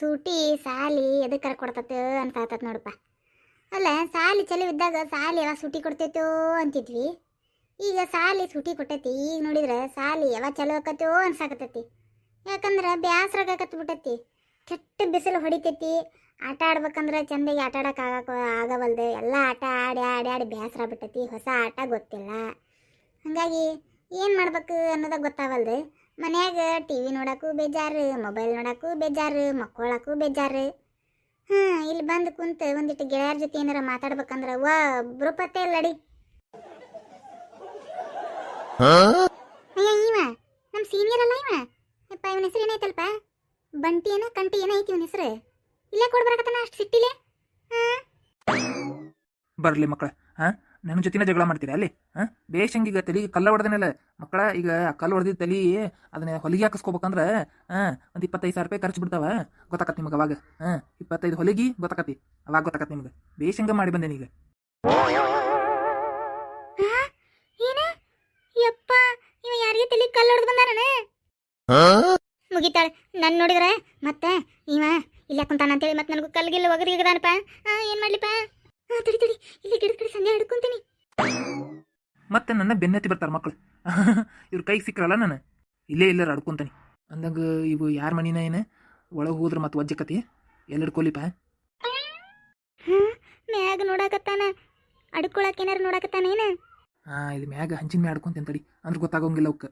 ಸೂಟಿ, ಸಾಲಿ ಎದಕ್ಕೆ ಕರ್ಕೊಡ್ತತ ಅನ್ಸಾತತ್ ನೋಡಪ್ಪ. ಅಲ್ಲ, ಸಾಲಿ ಚಲೋ ಇದ್ದಾಗ ಸಾಲಿ ಯಾವಾಗ ಸೂಟಿ ಕೊಡ್ತೈತೋ ಅಂತಿದ್ವಿ. ಈಗ ಸಾಲಿ ಸೂಟಿ ಕೊಟ್ಟೈತಿ, ಈಗ ನೋಡಿದ್ರೆ ಸಾಲಿ ಯಾವಾಗ ಚಲೋ ಆಕತ್ತೋ ಅನ್ಸಾಕತ್ತೈತಿ. ಯಾಕಂದ್ರೆ ಬ್ಯಾಸ್ರ ಬಿಟ್ಟೈತಿ. ಕೆಟ್ಟ ಬಿಸಿಲು ಹೊಡಿತೈತಿ. ಆಟ ಆಡ್ಬೇಕಂದ್ರೆ ಚಂದಾಗಿ ಆಟ ಆಡಕ್ಕೆ ಆಗಕ್ಕೆ ಆಗವಲ್ದು. ಎಲ್ಲ ಆಟ ಆಡಿ ಆಡಿ ಆಡಿ ಬೇಸರ ಬಿಟ್ಟೈತಿ. ಹೊಸ ಆಟ ಗೊತ್ತಿಲ್ಲ. ಹಾಗಾಗಿ ಏನು ಮಾಡ್ಬೇಕು ಅನ್ನೋದ ಗೊತ್ತಾವಲ್ದು ಮನ್ಯಾಗ ಟಿ ವಿ ನೋಡಕ್ಕೂ ಬೇಜಾರು ಮೊಬೈಲ್ ನೋಡಕ್ಕೂ ಬೇಜಾರು ಮಕ್ಕೊಳಕ್ಕೂ ಬೇಜಾರು. ಹಾಂ ಇಲ್ಲಿ ಬಂದು ಕುಂತು ಒಂದಿಟ್ಟು ಗೆಳೆಯರ ಜೊತೆ ಏನಾರ ಮಾತಾಡ್ಬೇಕಂದ್ರೆ ವಾ ಬ್ರೂಪತ್ತೆ ಲಡಿ ಅಯ್ಯ ಇವ ನಮ್ಮ ಸೀನಿಯರ್ ಅಲ್ಲ ಇವ. ಯಪ್ಪ ಇವನ ಹೆಸರು ಏನೈತಲ್ಪ ಬಂಟಿ ಏನ ಕಂಟಿ ಏನ ಐತಿ ಇವನ ಹೆಸರು? ಇಲ್ಲೇ ಕೊಡ್ಬರಕತ್ತಾನ ಅಷ್ಟು ಸಿಟ್ಟಿಲೆ? ಬರಲಿ ಮಕ್ಕಳ ಹಾ? ನನ್ನ ಜೊತೆನ ಜಗಳ ಮಾಡ್ತೀರಾ ಅಲ್ಲಿ? ಹಾ? ಬೇಷಂಗ್ ಈಗ ತಲೆ ಕಲ್ಲ ಹೊಡೆದನಲ್ಲ? ಮಕ್ಕಳ ಈಗ ಆ ಕಲ್ಲು ಹೊಡೆದಿದ್ದ ತಲೆ ಅದನ್ನ ಹೊಲಿಗೆ ಹಾಕಿಸ್ಕೋಬೇಕಂದ್ರೆ ಹಾಂ ಒಂದು ಇಪ್ಪತ್ತೈದು ಸಾವಿರ ರೂಪಾಯಿ ಖರ್ಚು ಬಿಡ್ತಾವ. ಗೊತ್ತಾಕತ್ ನಿಮಗೆ ಅವಾಗ. ಹಾಂ ಇಪ್ಪತ್ತೈದು ಹೊಲಿಗೆ ಗೊತ್ತಾಕತಿ ಅವಾಗ ಗೊತ್ತಾಕತ್ ನಿಮ್ಗೆ. ಬೇಷಂಗ ಮಾಡಿ ಬಂದೇನಿ ಈಗ? ಏನ? ಯಪ್ಪ ಇವ ಯಾರಿಗೆ ತಲೆ ಕಲ್ಲು ಹೊಡೆದು ಬಂದಾರನ? ಮುಗಿತಾಳೆ. ನನ್ ನೋಡಿದ್ರೆ ಮತ್ತೆ ಇವ ಇಲ್ಲ ಕುಂತಾನ ಅಂತೇಳಿ ಮತ್ತೆ ನನಗೂ ಕಲ್ಗಿಲ್ಲ ಒಗರಿಗದಾನಪ್ಪ ಆ ಏನ್ ಮಾಡ್ಲಿಪ್ಪ? ತಡಿ ತಡಿ. ಇಲ್ಲಿ ಗಿಡದ ಕಡೆ ಸಂಜೆ ಹಿಡ್ಕೊಂತೀನಿ. ಮತ್ತೆ ನನ್ನ ಬೆನ್ನತ್ತಿ ಬರ್ತಾರೆ ಮಕ್ಕಳು ಇವ್ರ ಕೈಗೆ ಸಿಕ್ಕರಲ್ಲ ನಾನು? ಇಲ್ಲೇ ಇಲ್ಲರ ಅಡ್ಕೊಂತಾನೆ ಅಂದಂಗ ಇವು ಯಾರ ಮನಿನ ಏನು? ಒಳಗೆ ಹೋದ್ರೆ ಮತ್ತೆ ವಜ್ಜಕತಿ? ಎಲ್ಲರ ಕೊಲಿಪ ಮ್ಯಾಗ ನೋಡಾಕತ್ತಾನ. ಅಡ್ಕೊಳಕ್ ಏನಾರ ನೋಡಾಕತ್ತಾನ ಏನ? ಹಾ ಇದು ಮ್ಯಾಗ ಹಂಚಿನ ಮ್ಯಾಗ ಅಡ್ಕೊಂತೀನಿ ತಡಿ. ಅಂದ್ರೆ ಗೊತ್ತಾಗೋಂಗಿಲ್ಲ ಅವಕ್ಕೆ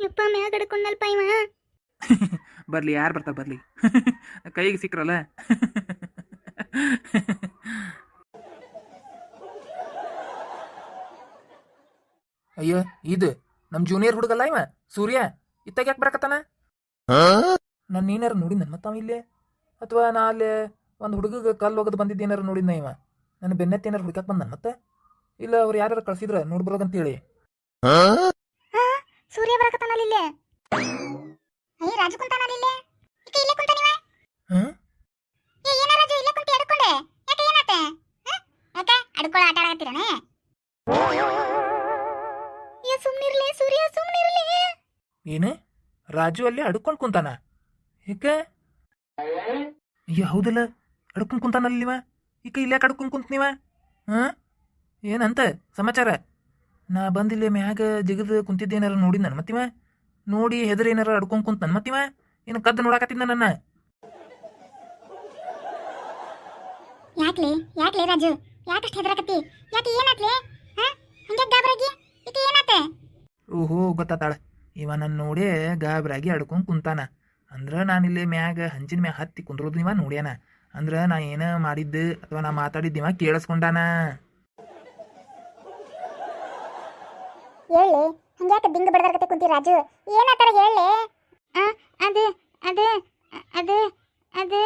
ಯಪ್ಪ ಮ್ಯಾಗ ಅಡ್ಕೊಂಡಲ್ಪ ಇವ? ಬರ್ಲಿ ಯಾರು ಬರ್ತಾರೆ ಬರ್ಲಿ. ಕೈಗೆ ಸಿಕ್ರಲ್ಲ? ಅಯ್ಯೋ ಇದು ನಮ್ ಜೂನಿಯರ್ ಹುಡುಗಲ್ಲ ಇವ ಸೂರ್ಯ. ಇತ್ತಾಗ ಯಾಕೆ ಬರಕತ್ತಾನ? ನಾನು ನೋಡಿ ನನ್ನ ಮತ್ತಾವ ಇಲ್ಲೇ? ಅಥವಾ ನಾ ಅಲ್ಲಿ ಒಂದು ಹುಡುಗಗೆ ಕಲ್ಲು ಒಗದು ಬಂದಿದ್ದೇನಾರು ನೋಡಿದ್ನ ಇವ? ನನ್ನ ಬೆನ್ನತ್ತ ಏನಾರು ಹುಡುಕಕ್ಕೆ ಬಂದ ಮತ್ತೆ? ಇಲ್ಲ ಅವ್ರು ಯಾರು ಕಳ್ಸಿದ್ರ ಅಂತ ಹೇಳಿ ಸೂರ್ಯ ಬರಕತ್ತಾನ ಇಲ್ಲೇ? ಅಯ್ಯ ರಾಜು ಕುಂತಾನಲ್ಲ ಇಲ್ಲೇ ಕುಂತಾನಿವ ಹ್ಮ್ ಏ ಏನ ರಾಜು ಇಲ್ಲೇ ಕುಂತಿ ಅಡ್ಕೊಂಡೆ ಯಾಕೆ ಏನಾತೆ ಅಡ್ಕೊಳ ಆಟ ಆಡಕತ್ತೀರನೆ? ಏ ಸುಮ್ನಿರ್ಲಿ ಸೂರ್ಯ ಸುಮ್ನಿರ್ಲಿ. ಏನು? ರಾಜು ಅಲ್ಲಿ ಅಡ್ಕೊಂಡ್ ಕುಂತಾನ? ಏಕೆ? ಯಾವುದಲ್ಲ ಹೌದಲ್ಲ ಅಡ್ಕೊಂಡ್ ಕುಂತಾನಲ್ಲ ನೀವ ಈಕ ಇಲ್ಲಿ ಯಾಕೆ ಅಡ್ಕೊಂಡ್ ಕುಂತ ನೀವ ಹಾ ಏನಂತ ಸಮಾಚಾರ? ನಾ ಬಂದಿಲ್ಲ ಮ್ಯಾಗ ಜಿಗದ ಕುಂತಿದ್ದೇನಾರ ನೋಡಿ ನನ್ನ ಮತ್ತಿವ? ನೋಡಿ ಹೆದರ್ ಏನಾರ ಅಡ್ಕೊಂಡ್ ಕುಂತ ನನ್ನ ಮತ್ತಿವ? ಏನು ಕದ್ದು ನೋಡಾಕತ್ತಿದ್ದ ನನ್ನ? ಯಾಕ್ಲಿ ಯಾಕ್ಲಿ ರಾಜು? ಯಾಕಷ್ಟು ಹೆದರಕತ್ತಿ? ಯಾಕೆ ಏನಾತ್ಲಿ? ಹಾ? ಹಂಗೆ ಗಾಬರಾಗಿ? ಈಕೆ ಏನಾತೆ ಓಹೋ ಗೊತ್ತಾತಾಳ. ಇವ ನನ್ನ ನೋಡೇ ಗಾಬರಾಗಿ ಅಡ್ಕೊಂಡ್ ಕುಂತಾನ. ಅಂದ್ರ ಇಲ್ಲಿ ಮ್ಯಾಗ ಹಂಚಿನ ಮ್ಯಾಗ ಹತ್ತಿ ಕುಂದ್ರೋದು ಇವ ನೋಡ್ಯಾನ. ಅಂದ್ರ ನಾ ಏನ ಮಾಡಿದ್ದು ಅಥವಾ ನಾ ಮಾತಾಡಿದ್ದು ಇವ ಕೇಳಿಸ್ಕೊಂಡಾನ. ಹೇಳಿ ಹಂಗ್ಯಾಕೆ ದಿಂಗ ಬಡದಾರ್ಗತೆ ಕುಂತಿ ರಾಜು? ಏನಾತರ ಹೇಳಿ? ಅದು ಅದು ಅದು ಅದು.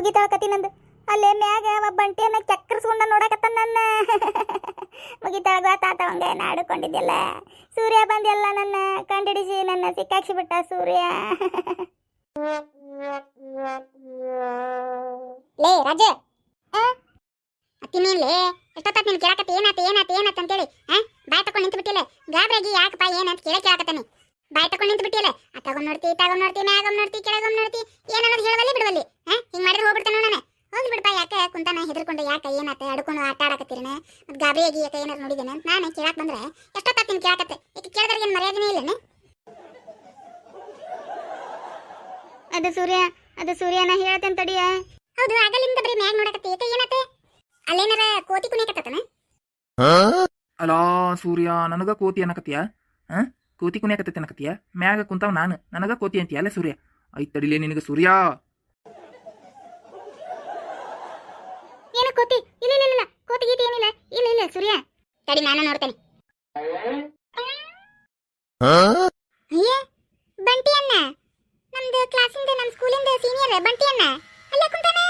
ಮುಗಿತಾಳ ಕತಿ ನಂದು. ಅಲ್ಲೇ ಮ್ಯಾಗ ಒಬ್ಬ ಬಂಟಿಯನ್ನ ಚಕ್ಕರ್ಸ್ಕೊಂಡ ನೋಡಕತ್ತ ನನ್ನ. ಮುಗಿತಾಳ ಗೊತ್ತಾತ ಹಂಗ ನಾಡ್ಕೊಂಡಿದ್ದೆಲ್ಲ ಸೂರ್ಯ ಬಂದೆಲ್ಲ ನನ್ನ. ಕಂಡಿಡಿಸಿ ನನ್ನ ಸಿಕ್ಕಾಕ್ಸಿ ಬಿಟ್ಟ ಸೂರ್ಯ. ಲೇ, ರಾಜ. ಅತ್ತಿನೇನ್ಲೇ ಎಷ್ಟೊತ್ತ ನೀನು ಕೇಳಕತ್ತೆ? ಏನಾತ ಏನಾತ ಏನಾತ ಅಂತೇಳಿ ಹಾ ಬಾಯ್ ತಕೊಂಡು ನಿಂತು ಬಿಟ್ಟಿಲ್ಲ ಗಾಬ್ರಾಗಿ ಯಾಕಪ್ಪ ಏನಂತ ಕೇಳ ಕೇಳಕತ್ತಾನೆ. ಬಾಯ್ ತಕೊಂಡು ನಿಂತು ಬಿಟ್ಟಿಲ್ಲ ಅತ್ತಾಗೊಮ್ ನೋಡ್ತಿ ಇತ್ತಾಗೊಮ್ ನೋಡ್ತಿ ಮ್ಯಾಗೊಮ್ ನೋಡ್ತಿ ಕೆಳಗಮ್ ನೋಡ್ತಿ ಏನನ್ನೋದು ಹೇಳವಲ್ಲಿ ಬಿಡವಲ್ಲಿ ಹಾ? ಹಿಂಗ್ ಮಾಡಿದ್ರೆ ಹೋಗ್ಬಿಡ್ತಾನೆ ನಾನು. ಹೋಗ್ಲಿ ಬಿಡಪ್ಪ ಯಾಕೆ ಕುಂತಾನ ಹೆದರ್ಕೊಂಡು ಯಾಕೆ ಏನಾತ ಅಡ್ಕೊಂಡು ಆಟ ಆಡಕತ್ತಿರೇನೆ? ಮತ್ತೆ ಗಾಬರಿಯಾಗಿ ಯಾಕೆ ಏನಾರು ನೋಡಿದ್ದೇನೆ? ನಾನು ಕೇಳಕ್ ಬಂದ್ರೆ ಎಷ್ಟೊತ್ತ ನೀನು ಕೇಳಕತ್ತೆ? ಈಗ ಕೇಳಿದ್ರೆ ಏನು ಮರ್ಯಾದೆನೇ ಇಲ್ಲನೆ? ಅದು ಸೂರ್ಯ ಅದು ಸೂರ್ಯನ ಹೇಳ್ತೇನೆ ತಡಿಯ ಹೌದು ಆಗಲಿಂದ ಬರೀ ಮ್ಯಾಗ್ ನೋಡಕತ್ತೆ ಏಕೆ ಏನತ್ತೆ ಅಲ್ಲೇನಾರ ಕೋತಿ ಕುಣಿಯಕತ್ತತನ? ಅಲೋ ಸೂರ್ಯ ನನಗ ಕೋತಿ ಅನ್ನಕತ್ತೀಯ? ಹಾ? ಕೋತಿ ಕುಣಿಯಾಕತ್ತೈತೆ ಅನ್ನಕತ್ತೀಯ? ಮ್ಯಾಗ ಕುಂತಾವ್ ನಾನು. ನನಗ ಕೋತಿ ಅಂತೀಯ? ಅಲ್ಲ ಸೂರ್ಯ. ಐತ್ ತಡಿಲೇ ನಿನಗೆ ಸೂರ್ಯ. ಏನ ಕೋತಿ? ಇಲ್ಲ ಇಲ್ಲ ಇಲ್ಲ. ಕೋತಿ, ಗೀತಿ ಏನಿಲ್ಲ. ಇಲ್ಲ ಇಲ್ಲ, ಸೂರ್ಯ. ತಡಿ, ನಾನು ನೋಡ್ತೇನೆ. ಅಯ್ಯೇ, ಬಂಟಿ ಅಣ್ಣ. ನಮ್ದು ಕ್ಲಾಸಿಂದ ನಮ್ಮ ಸ್ಕೂಲಿಂದ ಸೀನಿಯರ್ ಬಂಟಿ ಅಣ್ಣ. ಅಲ್ಲೇ ಕುಂತಾನೆ?